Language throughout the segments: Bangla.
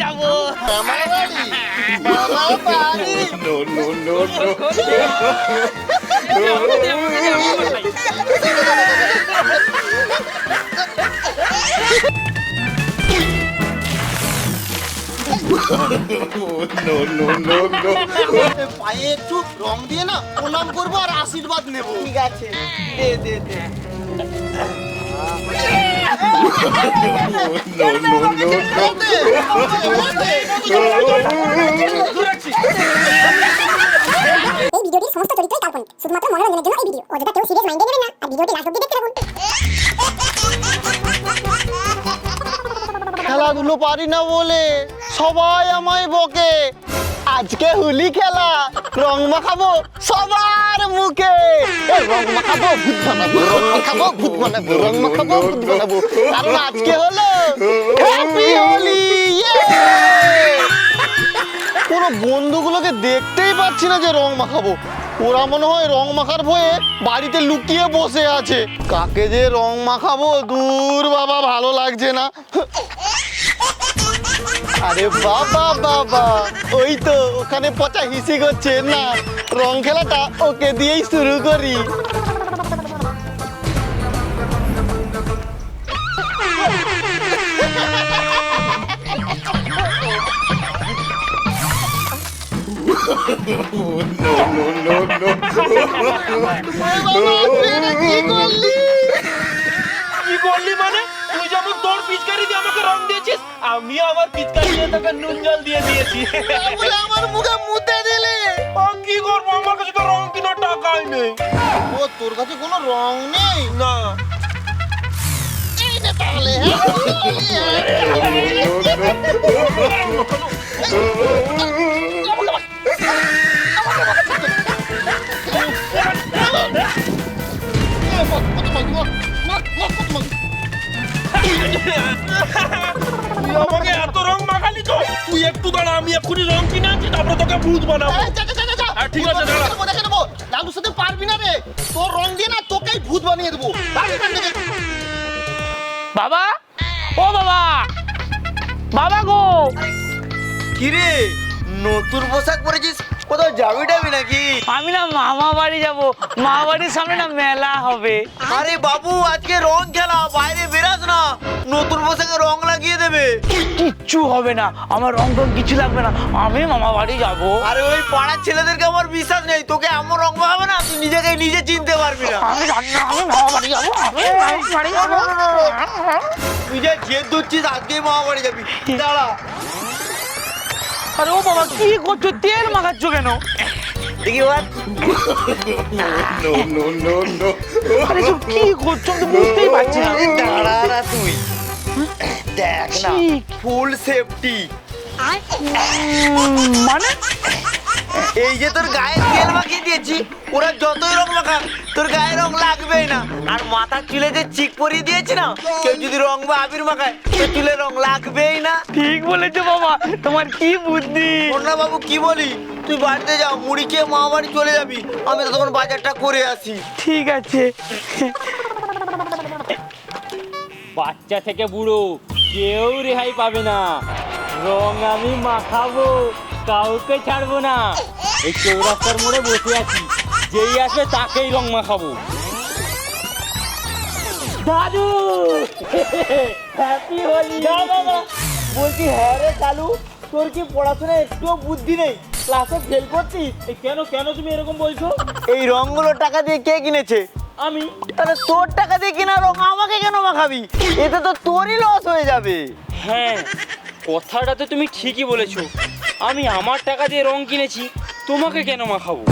যাব। পায়ে একটু রং দিয়ে না প্রণাম করব আর আশীর্বাদ নেব। ঠিক আছে। দে দে দে। No, no, no. এই ভিডিওটির সমস্ত চরিত্রই কাল্পনিক শুধুমাত্র মনোরঞ্জনের জন্য এই ভিডিও অযথা কেউ সিরিয়াস মাইন্ডে নেবেন না আর ভিডিওটি লাস্ট অব্দি দেখতে থাকুন খেলাধুলো পারি না বলে সবাই আমায় বকে আজকে হুলি খেলা। রং মাখাবো সবার মুখে। রং মাখাবো, ভূত বানাবো। রং মাখাবো, ভূত বানাবো, রং মাখাবো, ভূত বানাবো। কারণ আজকে হলো হ্যাপি হোলি কোনো বন্ধুগুলোকে দেখতেই পাচ্ছি না যে রং মাখাবো। ওরা মনে হয় রং মাখার ভয়ে বাড়িতে লুকিয়ে বসে আছে। কাকে যে রং মাখাবো, দূর বাবা, ভালো লাগছে না। আরে বাবা বাবা ওই তো ওখানে পচা হিসি করছে না রং খেলাটা ওকে দিয়েই শুরু করি। কি করলি মানে? তুই যেমন তোর পিচকারি দিয়ে আমাকে রং দিয়েছিস? আমি আমার পিচকারি দিয়ে তোকে নুন জল দিয়ে দিয়েছি। বলে আমার মুখে মুতে দিলি। আর কি করব? আমার কাছে তো রং কেনার টাকাই নেই। ও তোর কাছে কোনো রং নেই? না। এই নে তাহলে হ্যাঁ? তুই আমাকে এত রং মাখালি তো তুই একটু দাঁড়া আমি এক্ষুনি রং কিনে আনছি তারপরে তোকে ভূত বানাবো। হ্যাঁ, ঠিক আছে, দাঁড়া। বানিয়ে দেবো, দেখে নেব। লালুর সাথে পারবি না রে তোর রং দিয়ে না তোকেই ভূত বানিয়ে দেবো। বাবা ও বাবা বাবা গো কিরে নতুন পোশাক পরেছিস কোথাও যাবি টাবি নাকি? আমি না মামা বাড়ি যাব। মামা বাড়ির সামনে না মেলা হবে। আরে বাবু আজকে রং খেলা বাইরে বেরাস না। নতুন পোশাকে রং লাগিয়ে দেবে। কিচ্ছু হবে না। আমার রং টং কিছু লাগবে না। আমি মামা বাড়ি যাব। আরে ওই পাড়ার ছেলেদেরকে আমার বিশ্বাস নেই। তোকে এমন রং হবে না তুই নিজেকে নিজে চিনতে পারবি না। আমি জানি না আমি মামা বাড়ি যাব। আমি মামা বাড়ি যাব। তুই যে জেদ ধরছিস আজকেই মামা বাড়ি যাবি। দাঁড়া। আরে ও বাবা কি করছ? তেল মাখাচ্ছ কেন? দেখি বল? No, no, no, no. আরে সব কি করছ? আমি তো বুঝতেই পারছি না। দাঁড়া না তুই। দেখ না ফুল সেফটি মানে? এই যে তোর গায়ে তেল মাখিয়ে দিয়েছি ওরা যতই রং মাখাক তোর গায়ে রং লাগবেই না। আর মাথার চুলে যে চিক পরিয়ে দিয়েছি না কেউ যদি রং বা আবির মাখায় তোর চুলে রং লাগবেই না। ঠিক বলেছ বাবা তোমার কি বুদ্ধি? কন্যা বাবু কি বলি? তুই বাড়িতে যাও মুড়ি খেয়ে মা বাড়ি চলে যাবি আমি তো তখন বাজারটা করে আসি। ঠিক আছে। বাচ্চা থেকে বুড়ো কেউ রেহাই পাবে না। রং আমি মাখাবো কাউকে ছাড়বো না। এই চৌরাস্তার মোড়ে বসে আছি। যেই আসবে তাকেই রং মাখাবো। দাদু! হ্যাপি হোলি বলছি হ্যাঁ রে কালু তোর কি পড়াশোনায় একটুও বুদ্ধি নেই? ক্লাসে ফেল করছিস? এই কেন কেন তুমি এরকম বলছো? এই রংগুলো টাকা দিয়ে কে কিনেছে? আমি। তাহলে তোর টাকা দিয়ে কিনা রং আমাকে কেন মাখাবি? এতে তো তোরই লস হয়ে যাবে। হ্যাঁ কথাটা তো তুমি ঠিকই বলেছ। আমি আমার টাকা দিয়ে রং কিনেছি তোমাকে কেন মাখাবো?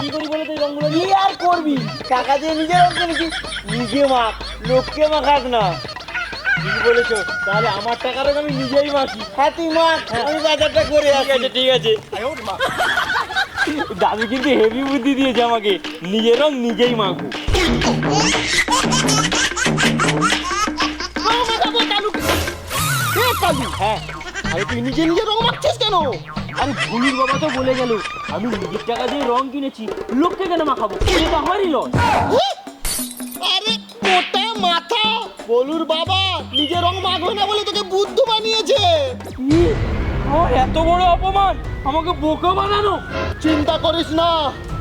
কি করি বলে তো রংগুলো কি আর করবি? টাকা দিয়ে নিজে রং কিনেছিস? নিজে মাখ লোককে মাখাস না। ঠিক বলেছ তাহলে আমার টাকা রং আমি নিজেই মাখি। হ্যাঁ তুই মাখ আমি বাজারটা করে ঠিক আসি ঠিক আছে। দাদু কিন্তু হেভি বুদ্ধি দিয়েছে আমাকে। নিজের রং নিজেই মাখবো। হ্যাঁ। আরে তুই নিজে নিজে রং মাখছিস কেন? আরে ভুলির বাবা তো বলে গেল আমি নিজের টাকা দিয়ে রং কিনেছি লোককে কেন মাখাবো এটা আমারই লস। আরে মোটা মাথা? বলুর বাবা নিজে রং মাখবে না বলে তোকে বুদ্ধ বানিয়েছে? আমার এত বড় অপমান আমাকে বোকা বানানো? চিন্তা করিস না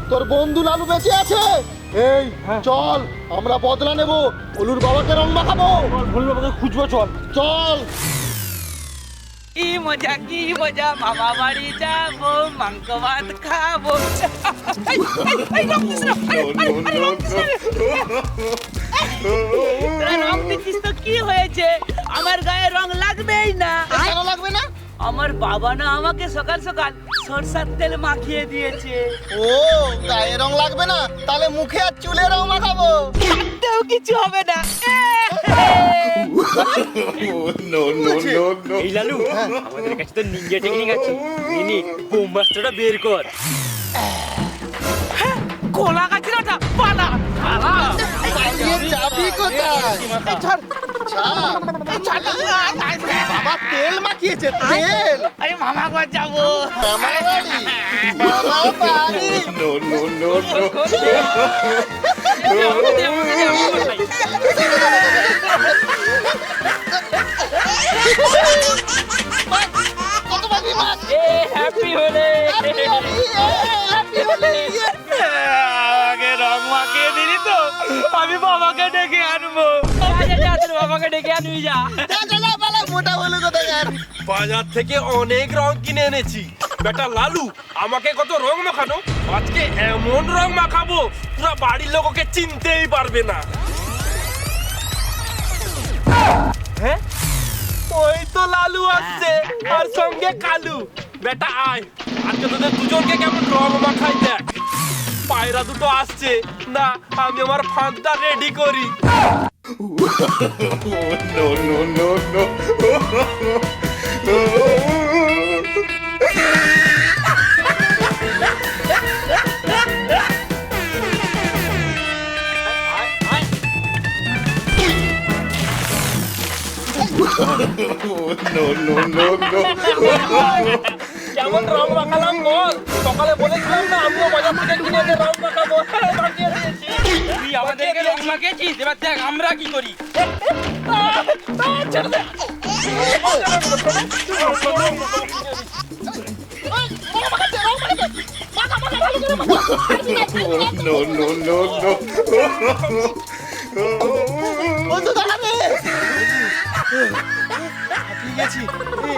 তোর বন্ধু লালু বেঁচে আছে। এই চল আমরা বদলা নেব হলুর বাবাকে রং মাখাবো। ভুল বাবাকে খুঁজবো চল। চল। কি মজা কি মজা মামা বাড়ি যাব মাংস ভাত খাব রং দিচ্ছিস তো কি হয়েছে? আমার গায়ে রং লাগবেই না। কেন লাগবে না? আমার বাবা না আমাকে সকাল সকাল সরষার তেল মাখিয়ে দিয়েছে। ও গায়ে রং লাগবে না তাহলে মুখে আর চুলে রং মাখাবো। তাতেও কিছু হবে না। No, no, no, no. এই লালু আমাদের কাছে তো নিনজা টেকনিক আছে। ইনি বোমাস্টারটা বের কর। কোলা গাছের ওটা পালা। পালা। কোথায়। বাবা তেল মাখিয়েছে তেল। আরে মামা ঘর যাব। বাড়ি। বাড়ি. আমাকে রং মাখিয়ে দিলি তো আমি বাবাকে ডেকে আনব। বাবাকে ডেকে আনবি যা। মোটা হলো কোথায় আর বাজার থেকে অনেক রং কিনে এনেছি। বেটা লালু, আমাকে কত রং মাখানো? আজকে এমন রং মাখাবো, পুরো বাড়ির লোক ওকে চিনতেই পারবে না। হ্যাঁ? ওই তো লালু আসছে, আর সঙ্গে কালু। বেটা আয়, আজকে তোদের দুজনকে কেমন রং মাখাই দেখ। পায়রা দুটো আসছে, না, আমি আমার ফাঁকটা রেডি করি। No, no, no, no. No, no, no, no. কেমন রং মাখালাম বল সকালে বলেছিলাম না আমিও বাজার থেকে দেখ আমরা কি করি No, no, no, no. বন্ধু দাঁড়াবে হাঁপিয়ে গেছি। এ,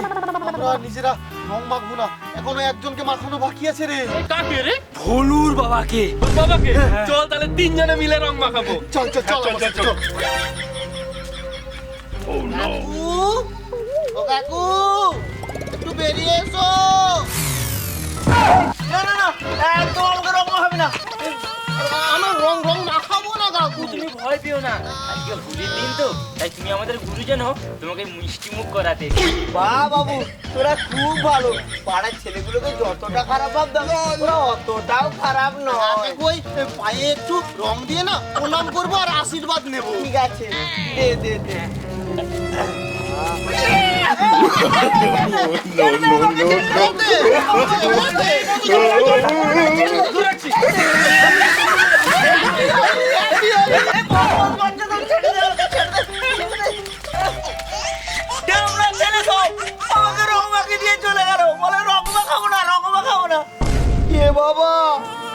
আমরা নিজেরা রং মাখবো না। এখনও একজনকে মাখানো বাকি আছে রে। কাকে রে? ভলুর বাবাকে। বাবাকে? চল তাহলে তিনজনে মিলে রং মাখাবো। চল চল চল চল চল কাকু ও কাকু একটু বেরিয়ে এসো। না না না একদম ভয় পেও না। আজকে হোলির দিন তো তাই তুমি আমাদের গুরুজন হও তোমাকে মিষ্টি মুখ করাতে। বা বাবু তোরা খুব ভালো। পাড়ার ছেলেগুলোকে যতটা খারাপ ভাবতাম ওরা অতটাও খারাপ নয়। ওই পায়ে একটু রং দিয়ে না প্রণাম করব আর আশীর্বাদ নেব। ঠিক আছে দে দে দে। No, no, no, no. বাবা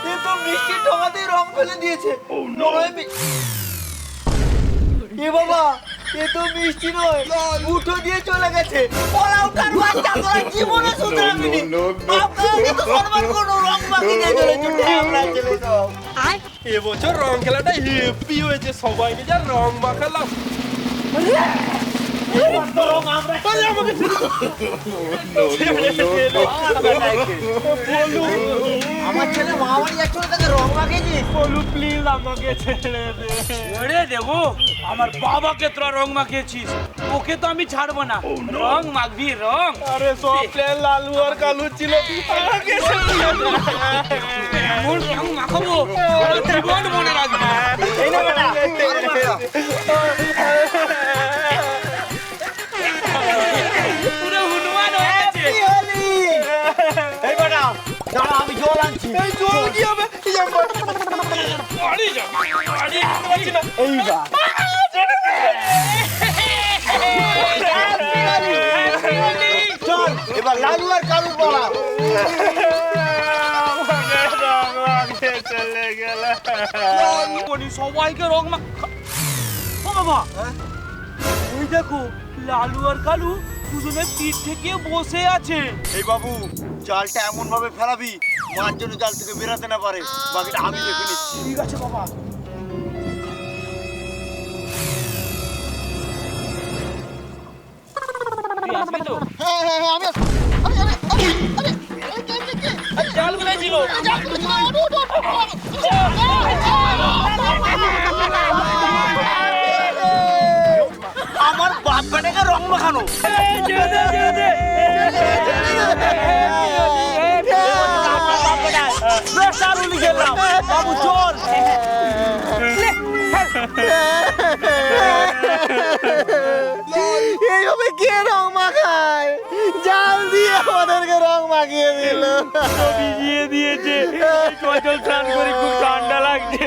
এ তো মিষ্টির ঠোঙাতেই রং ফেলে দিয়েছে। মি- এ বাবা এ তো মিষ্টি নয়। উঠো দিয়ে চলে গেছে। পড়া উঠার বাচ্চা তোরা জীবনে তো কোনো রং আমরা এবছর রং খেলাটা হেপি হয়েছে সবাইকে যা রং মাখালাম। no. আমার ছেলে মামাবাড়ি যাচ্ছিল তাকে রং মাখিয়েছিস বলু প্লিজ আমাকে ছেড়ে দে ছেড়ে দেবো আমার বাবাকে তোরা রং মাখিয়েছিস। ওকে তো আমি ছাড়বো না। রং মাখবি রং আরে সব লালু আর কালু ছিল আমাকে এমন রং মাখাবো জীবন মনে রাখবে। এই না বেটা এইবার চল এবার লাল আর কালুর কোনি সবাইকে রং ও বাবা ওই দেখো, লালু আর কালু দুজনে পিঠ থেকে বসে আছে এই বাবু জালটা এমন ভাবে ফেলাবি মাছ জন্য জাল থেকে বেরাতে না পারে বাকিটা আমি দেখে নিচ্ছি ঠিক আছে বাবা আসবি মাখানো বাবু চল এইভাবে কে রং আমাদেরকে রং মাখিয়ে দিল। ভিজিয়ে দিয়েছে। চল স্নান করি খুব ঠান্ডা লাগছে।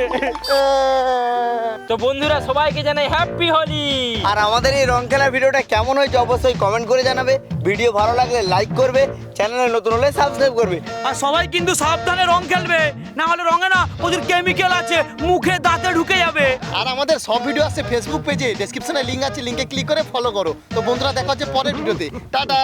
তো বন্ধুরা সবাইকে জানাই হ্যাপি হোলি আর আমাদের এই রং খেলা ভিডিওটা কেমন হয়েছে অবশ্যই কমেন্ট করে জানাবে। ভিডিও ভালো লাগলে লাইক করবে চ্যানেলে নতুন হলে সাবস্ক্রাইব করবে। আর সবাই কিন্তু সাবধানে রং খেলবে। না হলে রঙে না ওদের কেমিক্যাল আছে মুখে দাঁতে ঢুকে যাবে। আমাদের সব ভিডিও আছে ফেসবুক পেজে ডেসক্রিপশনে লিঙ্ক আছে লিঙ্কে ক্লিক করে ফলো করো। তো বন্ধুরা, দেখা হচ্ছে পরের ভিডিওতে টাটা!